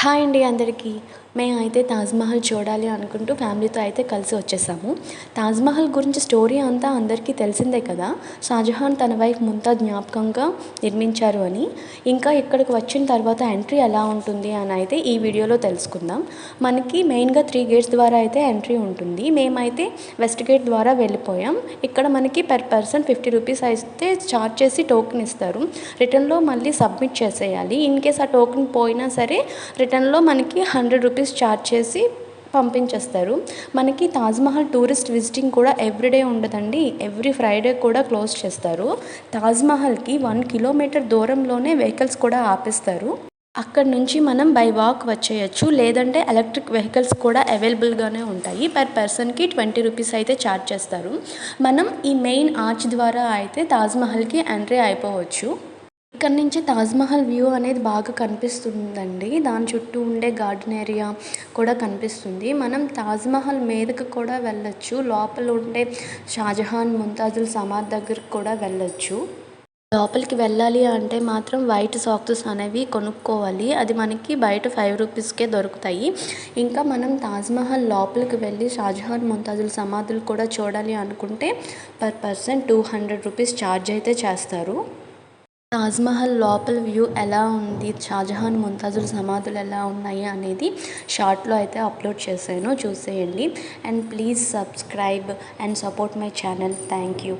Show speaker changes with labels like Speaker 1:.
Speaker 1: Hi అండి అందరికీ. మేమైతే తాజ్మహల్ చూడాలి అనుకుంటూ ఫ్యామిలీతో అయితే కలిసి వచ్చేసాము. తాజ్మహల్ గురించి స్టోరీ అంతా అందరికీ తెలిసిందే కదా. షాజహాన్ తన వైఫ్ ముంతాజ్ జ్ఞాపకంగా నిర్మించారు అని. ఇంకా ఇక్కడికి వచ్చిన తర్వాత ఎంట్రీ ఎలా ఉంటుంది అని అయితే ఈ వీడియోలో తెలుసుకుందాం. మనకి మెయిన్గా త్రీ గేట్స్ ద్వారా అయితే ఎంట్రీ ఉంటుంది. మేమైతే వెస్ట్ గేట్ ద్వారా వెళ్ళిపోయాం. ఇక్కడ మనకి పర్ పర్సన్ ఫిఫ్టీ రూపీస్ అయితే చార్జ్ చేసి టోకెన్ ఇస్తారు. రిటర్న్లో మళ్ళీ సబ్మిట్ చేసేయాలి. ఇన్ కేస్ ఆ టోకెన్ పోయినా సరే రిటర్న్లో మనకి హండ్రెడ్ రూపీస్ ఛార్జ్ చేసి పంపించేస్తారు. మనకి తాజ్మహల్ టూరిస్ట్ విజిటింగ్ కూడా ఎవ్రీడే ఉండదండి. ఎవ్రీ ఫ్రైడే కూడా క్లోజ్ చేస్తారు. తాజ్మహల్కి వన్ కిలోమీటర్ దూరంలోనే వెహికల్స్ కూడా ఆపేస్తారు. అక్కడ నుంచి మనం బై వాక్ వచ్చేయచ్చు. లేదంటే ఎలక్ట్రిక్ వెహికల్స్ కూడా అవైలబుల్గానే ఉంటాయి. పర్ పర్సన్కి ట్వంటీ రూపీస్ అయితే ఛార్జ్ చేస్తారు. మనం ఈ మెయిన్ ఆర్చ్ ద్వారా అయితే తాజ్మహల్కి ఎంట్రీ అయిపోవచ్చు. ఇక్కడ నుంచి తాజ్మహల్ వ్యూ అనేది బాగా కనిపిస్తుందండి. దాని చుట్టూ ఉండే గార్డెన్ ఏరియా కూడా కనిపిస్తుంది. మనం తాజ్మహల్ మీదకి కూడా వెళ్ళొచ్చు. లోపల ఉండే షాజహాన్ ముంతాజుల్ సమాధి దగ్గరికి కూడా వెళ్ళొచ్చు. లోపలికి వెళ్ళాలి అంటే మాత్రం వైట్ సాక్సెస్ అనేవి కొనుక్కోవాలి. అది మనకి బయట ఫైవ్ రూపీస్కే దొరుకుతాయి. ఇంకా మనం తాజ్మహల్ లోపలికి వెళ్ళి షాజహాన్ ముంతాజుల్ సమాధులు కూడా చూడాలి అనుకుంటే per person two hundred rupees charge అయితే చేస్తారు. తాజ్మహల్ లోపల వ్యూ ఎలా ఉంది? షాజహాన్ ముంతాజుల సమాధులు ఎలా ఉన్నాయి అనేది షార్ట్లో అయితే అప్లోడ్ చేశాను. చూసేయండి. And please subscribe and support my channel. Thank you.